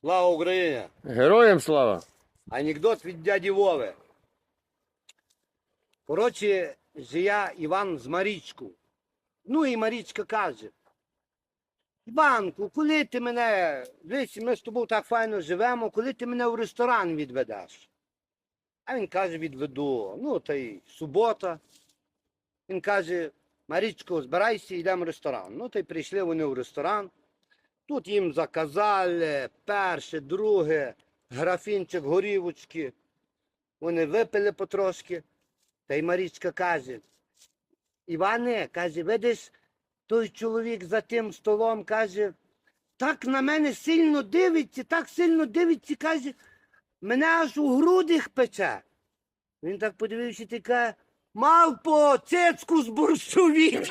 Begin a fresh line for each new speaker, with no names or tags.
Слава Україні!
Героям слава!
Анекдот від дяді Вови. Коротше, жия Іван з Марічку. Ну і Марічка каже. Іванку, коли ти мене, дивись, ми з тобою так файно живемо, коли ти мене в ресторан відведеш? А він каже, відведу. Ну, та й субота. Він каже, Марічко, збирайся, йдемо в ресторан. Ну, та й прийшли вони в ресторан. Тут їм заказали перше, друге, графінчик горівочки. Вони випили потрошки. Та й Марічка каже, Іване, каже, видиш, той чоловік за тим столом каже, так на мене сильно дивиться, так сильно дивиться, каже, мене аж у грудях пече. Він так подивився і каже, Мавпо, цецьку з борщові.